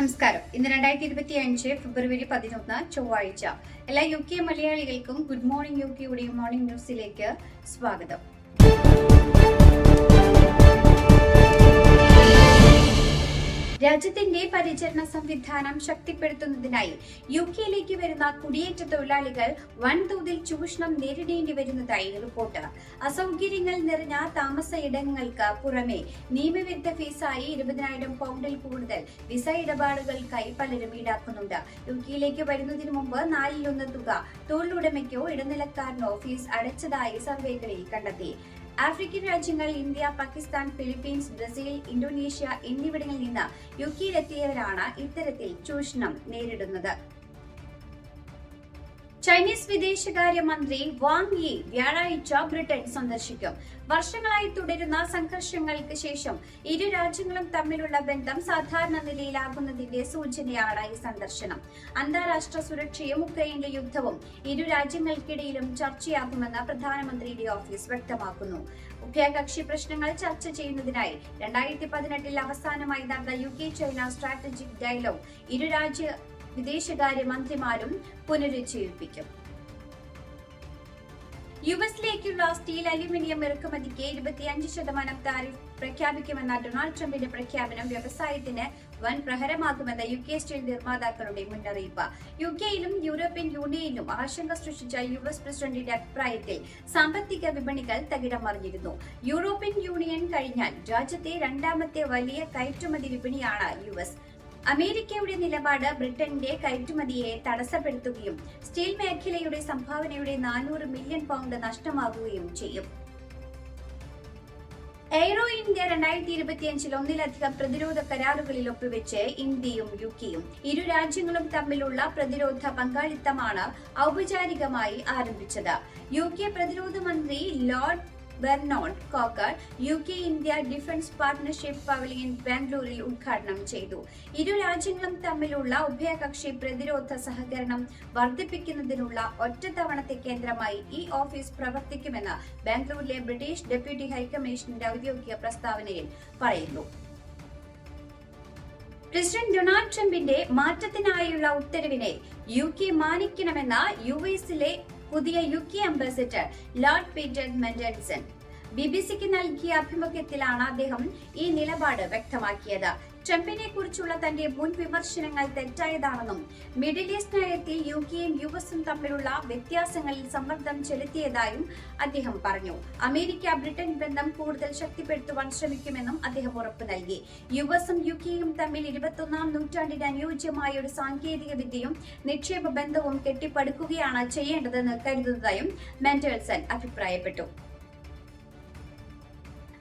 നമസ്കാരം. ഇന്ന് രണ്ടായിരത്തി ഇരുപത്തി അഞ്ച് ഫെബ്രുവരി പതിനൊന്ന് ചൊവ്വാഴ്ച. എല്ലാ യു കെ മലയാളികൾക്കും ഗുഡ് മോർണിംഗ് യു കെയുടെ മോർണിംഗ് ന്യൂസിലേക്ക് സ്വാഗതം. രാജ്യത്തിന്റെ പരിചരണ സംവിധാനം ശക്തിപ്പെടുത്തുന്നതിനായി യു കെയിലേക്ക് വരുന്ന കുടിയേറ്റ തൊഴിലാളികൾ വൻതോതിൽ ചൂഷണം നേരിടേണ്ടി വരുന്നതായി റിപ്പോർട്ട്. അസൗകര്യങ്ങൾ നിറഞ്ഞ താമസ ഇടങ്ങൾക്ക് പുറമെ നിയമവിരുദ്ധ ഫീസായി ഇരുപതിനായിരം പൗണ്ടിൽ കൂടുതൽ വിസ ഇടപാടുകൾക്കായി പലരും ഈടാക്കുന്നുണ്ട്. യു കെയിലേക്ക് വരുന്നതിന് മുമ്പ് നാലിലൊന്ന് തുക തൊഴിലുടമയ്ക്കോ ഇടനിലക്കാരനോ ഫീസ് അടച്ചതായി സർവേകളിൽ കണ്ടെത്തി. ആഫ്രിക്കൻ രാജ്യങ്ങൾ India Pakistan Philippines Brazil Indonesia എന്നിവിടങ്ങളിൽ നിന്ന് യു കെയിലെത്തിയവരാണ് ഇത്തരത്തിൽ ചൂഷണം നേരിടുന്നത്. ചൈനീസ് വിദേശകാര്യ മന്ത്രി വാങ് യി വ്യാഴാഴ്ച ബ്രിട്ടൻ സന്ദർശിക്കും. വർഷങ്ങളായി തുടരുന്ന സംഘർഷങ്ങൾക്ക് ശേഷം ഇരു രാജ്യങ്ങളും തമ്മിലുള്ള ബന്ധം സാധാരണ നിലയിലാകുന്നതിന്റെ സൂചനയാണ് ഈ സന്ദർശനം. അന്താരാഷ്ട്ര സുരക്ഷയും ഉക്രൈന്റെ യുദ്ധവും ഇരു രാജ്യങ്ങൾക്കിടയിലും ചർച്ചയാകുമെന്ന് പ്രധാനമന്ത്രിയുടെ ഓഫീസ് വ്യക്തമാക്കുന്നു. ഉഭയകക്ഷി പ്രശ്നങ്ങൾ ചർച്ച ചെയ്യുന്നതിനായി രണ്ടായിരത്തി പതിനെട്ടിൽ അവസാനമായി നടന്ന U K China strategic dialogue ഇരു രാജ്യ വിദേശകാര്യ മന്ത്രിമാരും പുനരുജ്ജീവിപ്പിക്കും. യു എസിലേക്കുള്ള സ്റ്റീൽ അലുമിനിയം ഇറക്കുമതിക്ക് ഇരുപത്തിയഞ്ച് ശതമാനം താരിഫ് പ്രഖ്യാപിക്കുമെന്ന ഡൊണാൾഡ് ട്രംപിന്റെ പ്രഖ്യാപനം വ്യവസായത്തിന് വൻ പ്രഹരമാകുമെന്ന യു കെ സ്റ്റീൽ നിർമ്മാതാക്കളുടെ മുന്നറിയിപ്പ്. യു കെയിലും യൂറോപ്യൻ യൂണിയനിലും ആശങ്ക സൃഷ്ടിച്ച യു എസ് പ്രസിഡന്റിന്റെ അഭിപ്രായത്തിൽ സാമ്പത്തിക വിപണികൾ തകിടം മറിഞ്ഞിരുന്നു യൂറോപ്യൻ യൂണിയൻ കഴിഞ്ഞാൽ രാജ്യത്തെ രണ്ടാമത്തെ വലിയ കയറ്റുമതി വിപണിയാണ് യു എസ് അമേരിക്കയുടെ നിലപാട് ബ്രിട്ടന്റെ കയറ്റുമതിയെ തടസ്സപ്പെടുത്തുകയും സ്റ്റീൽ മേഖലയുടെ സംഭാവനയുടെ നാനൂറ് മില്യൺ പൗണ്ട് നഷ്ടമാകുകയും ചെയ്യും. എയ്റോ ഇന്ത്യ രണ്ടായിരത്തി ഇരുപത്തിയഞ്ചിൽ ഒന്നിലധികം പ്രതിരോധ കരാറുകളിൽ ഒപ്പുവെച്ച് ഇന്ത്യയും യു കെയും ഇരു രാജ്യങ്ങളും തമ്മിലുള്ള പ്രതിരോധ പങ്കാളിത്തമാണ് ഔപചാരികമായി ആരംഭിച്ചത്. യു കെ പ്രതിരോധ മന്ത്രി lord ബെർണോൾഡ് Coaker U K India defence partnership pavilion ബാംഗ്ലൂരിൽ ഉദ്ഘാടനം ചെയ്തു. ഇരു രാജ്യങ്ങളും തമ്മിലുള്ള ഉഭയകക്ഷി പ്രതിരോധ സഹകരണം വർദ്ധിപ്പിക്കുന്നതിനുള്ള ഒറ്റത്തവണത്തെ കേന്ദ്രമായി ഈ ഓഫീസ് പ്രവർത്തിക്കുമെന്ന് ബാംഗ്ലൂരിലെ ബ്രിട്ടീഷ് ഡെപ്യൂട്ടി ഹൈക്കമ്മീഷന്റെ ഔദ്യോഗിക പ്രസ്താവനയിൽ പറയുന്നു. പ്രസിഡന്റ് ഡൊണാൾഡ് ട്രംപിന്റെ മാറ്റത്തിനായുള്ള ഉത്തരവിനെ യു കെ മാനിക്കണമെന്ന യു എസിലെ പുതിയ U K ambassador lord Peter Mandelson B B സിക്ക് നൽകിയ അഭിമുഖ്യത്തിലാണ് അദ്ദേഹം ഈ നിലപാട് വ്യക്തമാക്കിയത്. ട്രംപിനെ കുറിച്ചുള്ള തന്റെ മുൻ വിമർശനങ്ങൾ തെറ്റായതാണെന്നും മിഡിൽ ഈസ്റ്റ് നയത്തിൽ യു കെയും യു എസും തമ്മിലുള്ള വ്യത്യാസങ്ങളിൽ സമ്മർദ്ദം ചെലുത്തിയതായും അദ്ദേഹം പറഞ്ഞു. അമേരിക്ക ബ്രിട്ടൻ ബന്ധം കൂടുതൽ ശക്തിപ്പെടുത്തുവാൻ ശ്രമിക്കുമെന്നും അദ്ദേഹം ഉറപ്പു നൽകി. യു എസും യു കെയും തമ്മിൽ ഇരുപത്തൊന്നാം നൂറ്റാണ്ടിന് അനുയോജ്യമായ ഒരു സാങ്കേതിക വിദ്യയും നിക്ഷേപ ബന്ധവും കെട്ടിപ്പടുക്കുകയാണ് ചെയ്യേണ്ടതെന്ന് കരുതുന്നതായും മെന്റേഴ്സൺ അഭിപ്രായപ്പെട്ടു.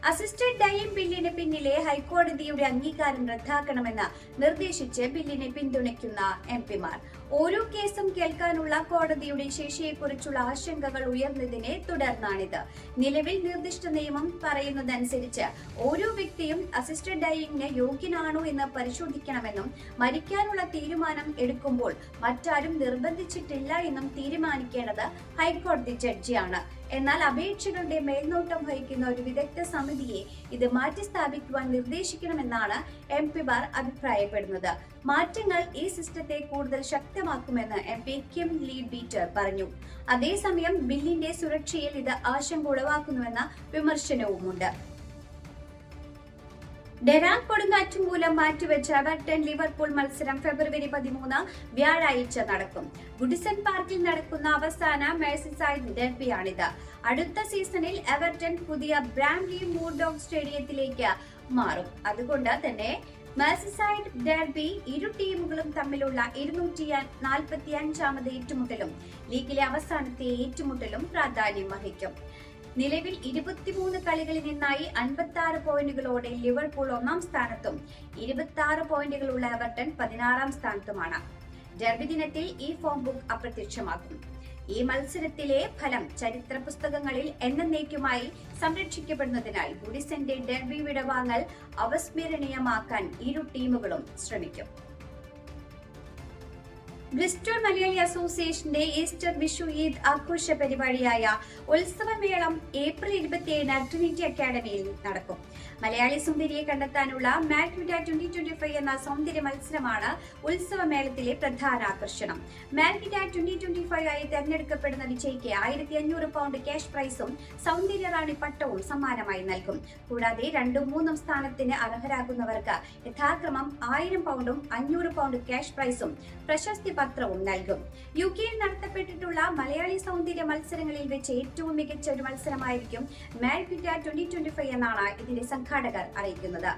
അസിസ്റ്റന്റ് ഡൈം ബില്ലിന് പിന്നിലെ ഹൈക്കോടതിയുടെ അംഗീകാരം റദ്ദാക്കണമെന്ന് നിർദ്ദേശിച്ച് ബില്ലിനെ പിന്തുണയ്ക്കുന്ന എം പിമാർ. ഓരോ കേസും കേൾക്കാനുള്ള കോടതിയുടെ ശേഷിയെക്കുറിച്ചുള്ള ആശങ്കകൾ ഉയർന്നതിനെ തുടർന്നാണിത്. നിലവിൽ നിർദ്ദിഷ്ട നിയമം പറയുന്നതനുസരിച്ച് ഓരോ വ്യക്തിയും അസിസ്റ്റന്റ് ഡൈയിങ്ങിന് യോഗ്യനാണോ എന്ന് പരിശോധിക്കണമെന്നും മരിക്കാനുള്ള തീരുമാനം എടുക്കുമ്പോൾ മറ്റാരും നിർബന്ധിച്ചിട്ടില്ല എന്നും തീരുമാനിക്കേണ്ടത് ഹൈക്കോടതി ജഡ്ജിയാണ്. എന്നാൽ അപേക്ഷകളുടെ മേൽനോട്ടം വഹിക്കുന്ന ഒരു വിദഗ്ധ സമിതിയെ ഇത് മാറ്റിസ്ഥാപിക്കുവാൻ നിർദ്ദേശിക്കണമെന്നാണ് എം പിമാർ അഭിപ്രായപ്പെടുന്നത്. മാറ്റങ്ങൾ ഈ സിസ്റ്റത്തെ കൂടുതൽ ശക്തമാക്കുമെന്ന് M P Kim Leadbeater പറഞ്ഞു. അതേസമയം ബില്ലിന്റെ സുരക്ഷയിൽ ഇത് ആശങ്ക ഉളവാക്കുന്നുവെന്ന വിമർശനവുമുണ്ട്. ഡെറാൻ കൊടുങ്കാറ്റ് മൂലം മാറ്റിവെച്ച എവർട്ടൺ ലിവർപൂൾ മത്സരം ഫെബ്രുവരി പതിമൂന്ന് വ്യാഴാഴ്ച നടക്കും. ഗുഡിസൺ പാർക്കിൽ നടക്കുന്ന അവസാന മേഴ്സിസൈഡ് ഡെർബിയാണിത്. അടുത്ത സീസണിൽ എവർട്ടൺ പുതിയ ബ്രാംലി മൂർഡോങ് സ്റ്റേഡിയത്തിലേക്ക് മാറും. അതുകൊണ്ട് തന്നെ മേഴ്സിസൈഡ് ഡെർബി ഇരു ടീമുകളും തമ്മിലുള്ള ഇരുന്നൂറ്റി നാൽപ്പത്തി അഞ്ചാമത് ഏറ്റുമുട്ടലും ലീഗിലെ അവസാനത്തെ ഏറ്റുമുട്ടലും പ്രാധാന്യം വഹിക്കും. നിലവിൽ ഇരുപത്തിമൂന്ന് കളികളിൽ നിന്നായി അൻപത്തി ആറ് പോയിന്റുകളോടെ ലിവർപൂൾ ഒന്നാം സ്ഥാനത്തും ഇരുപത്തി ആറ് പോയിന്റുകളുള്ള എവർട്ടൺ പതിനാറാം സ്ഥാനത്തുമാണ്. ഡെർബി ദിനത്തിൽ ഈ ഫോം ബുക്ക് അപ്രത്യക്ഷമാക്കും ഈ മത്സരത്തിലെ ഫലം ചരിത്ര പുസ്തകങ്ങളിൽ എന്നേക്കുമായി സംരക്ഷിക്കപ്പെടുന്നതിനാൽ ഗുഡിസന്റെ ഡെർബി വിടവാങ്ങൽ അവസ്മരണീയമാക്കാൻ ഇരു ടീമുകളും ശ്രമിക്കും. ബ്രിസ്റ്റോൾ മലയാളി അസോസിയേഷന്റെ ഈസ്റ്റർ വിഷു ഈദ് ആഘോഷ പരിപാടിയായ ഉത്സവമേളം ഏപ്രിൽ ഇരുപത്തിയേഴിന് ട്രിനിറ്റി അക്കാദമിയിൽ നടക്കും. മലയാളി സുന്ദരിയെ കണ്ടെത്താനുള്ള മാൽക്വിറ്റ ട്വന്റി ട്വന്റി ഫൈവ് എന്ന സൗന്ദര്യ മത്സരമാണ് ഉത്സവമേളത്തിലെ പ്രധാന ആകർഷണം. മാൽക്വിറ്റ ട്വന്റി ട്വന്റി ഫൈവ് ആയി തെരഞ്ഞെടുക്കപ്പെടുന്ന വിജയിക്ക് ആയിരത്തി അഞ്ഞൂറ് പൗണ്ട് ക്യാഷ് പ്രൈസും സൗന്ദര്യ റാണി പട്ടവും സമ്മാനമായി നൽകും. കൂടാതെ രണ്ടും മൂന്നും സ്ഥാനത്തിന് അർഹരാകുന്നവർക്ക് യഥാക്രമം ആയിരം പൗണ്ടും അഞ്ഞൂറ് പൗണ്ട് ക്യാഷ് പ്രൈസും പ്രശസ്തി പത്രവും നൽകും. യു കെയിൽ നടത്തപ്പെട്ടിട്ടുള്ള മലയാളി സൗന്ദര്യ മത്സരങ്ങളിൽ വെച്ച് ഏറ്റവും മികച്ച ഒരു മത്സരമായിരിക്കും മാൽക്വിറ്റ ട്വന്റി ട്വന്റി ഫൈവ് എന്നാണ് ഇതിന്റെ സംഘാടകർ അറിയിക്കുന്നത്.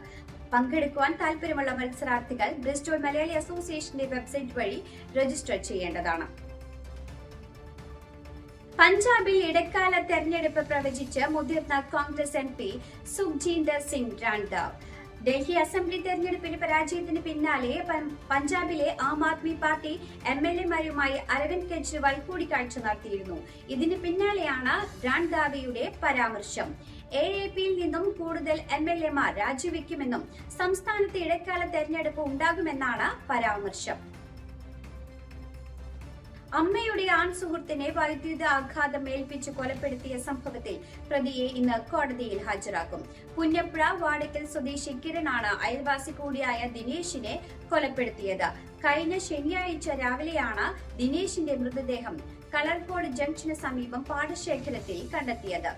പങ്കെടുക്കുവാൻ താല്പര്യമുള്ള മത്സരാർത്ഥികൾ ബ്രിസ്റ്റോൾ മലയാളി അസോസിയേഷന്റെ വെബ്സൈറ്റ് വഴി രജിസ്റ്റർ ചെയ്യേണ്ടതാണ്. പഞ്ചാബിൽ ഇടക്കാല തെരഞ്ഞെടുപ്പ് പ്രവചിച്ച് മുതിർന്ന Congress M P Sukhjinder Singh Randhawa Delhi assembly തെരഞ്ഞെടുപ്പിന് പരാജയത്തിന് പിന്നാലെ പഞ്ചാബിലെ Aam Aadmi party M L എമാരുമായി അരവിന്ദ് കെജ്രിവാൾ കൂടിക്കാഴ്ച നടത്തിയിരുന്നു. ഇതിന് പിന്നാലെയാണ് റാൺദാവയുടെ പരാമർശം. എ എ പിയിൽ നിന്നും കൂടുതൽ എം എൽ എമാർ രാജിവെക്കുമെന്നും സംസ്ഥാനത്ത് ഇടക്കാല തെരഞ്ഞെടുപ്പ് ഉണ്ടാകുമെന്നാണ് പരാമർശം. അമ്മയുടെ ആൺ സുഹൃത്തിനെ വൈദ്യുത ആഘാതം ഏൽപ്പിച്ച് കൊലപ്പെടുത്തിയ സംഭവത്തിൽ പ്രതിയെ ഇന്ന് കോടതിയിൽ ഹാജരാക്കും. പുന്നപ്പുഴ വാടക്കൽ സ്വദേശി കിരണാണ് അയൽവാസി കൂടിയായ ദിനേശിനെ കൊലപ്പെടുത്തിയത്. കഴിഞ്ഞ ശനിയാഴ്ച രാവിലെയാണ് ദിനേശിന്റെ മൃതദേഹം കളർകോട് ജംഗ്ഷന് സമീപം പാടശേഖരത്തിൽ കണ്ടെത്തിയത്.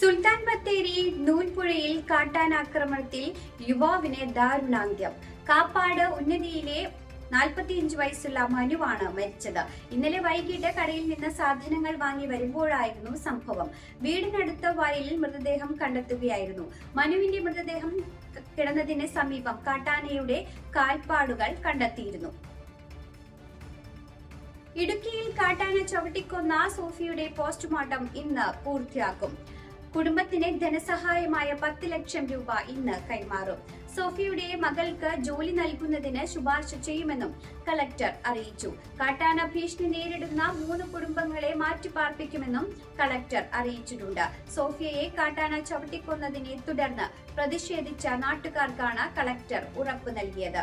സുൽത്താൻ ബത്തേരി നൂൽപ്പുഴയിൽ കാട്ടാനാക്രമണത്തിൽ യുവാവിനെ ദാരുണാന്ത്യം. കാപ്പാട് ഉന്നതിയിലെ നാൽപ്പത്തിയഞ്ച് വയസ്സുള്ള മനുവാണ് മരിച്ചത്. ഇന്നലെ വൈകിട്ട് കടയിൽ നിന്ന് സാധനങ്ങൾ വാങ്ങി വരുമ്പോഴായിരുന്നു സംഭവം. വീടിനടുത്ത വയലിൽ മൃതദേഹം കണ്ടെത്തുകയായിരുന്നു. മനുവിന്റെ മൃതദേഹം കിടന്നതിന് സമീപം കാട്ടാനയുടെ കാൽപ്പാടുകൾ കണ്ടെത്തിയിരുന്നു. ഇടുക്കിയിൽ കാട്ടാന ചവിട്ടിക്കൊന്ന സോഫിയുടെ പോസ്റ്റ്മോർട്ടം ഇന്ന് പൂർത്തിയാക്കും. കുടുംബത്തിന് ധനസഹായമായ പത്ത് ലക്ഷം രൂപ ഇന്ന് കൈമാറും. സോഫിയുടെ മകൾക്ക് ജോലി നൽകുന്നതിന് ശുപാർശ ചെയ്യുമെന്നും കളക്ടർ അറിയിച്ചു. കാട്ടാന ഭീഷണി നേരിടുന്ന മൂന്ന് കുടുംബങ്ങളെ മാറ്റിപ്പാർപ്പിക്കുമെന്നും കളക്ടർ അറിയിച്ചിട്ടുണ്ട്. സോഫിയയെ കാട്ടാന ചവിട്ടിക്കൊന്നതിനെ തുടർന്ന് പ്രതിഷേധിച്ച നാട്ടുകാർക്കാണ് കളക്ടർ ഉറപ്പ് നൽകിയത്.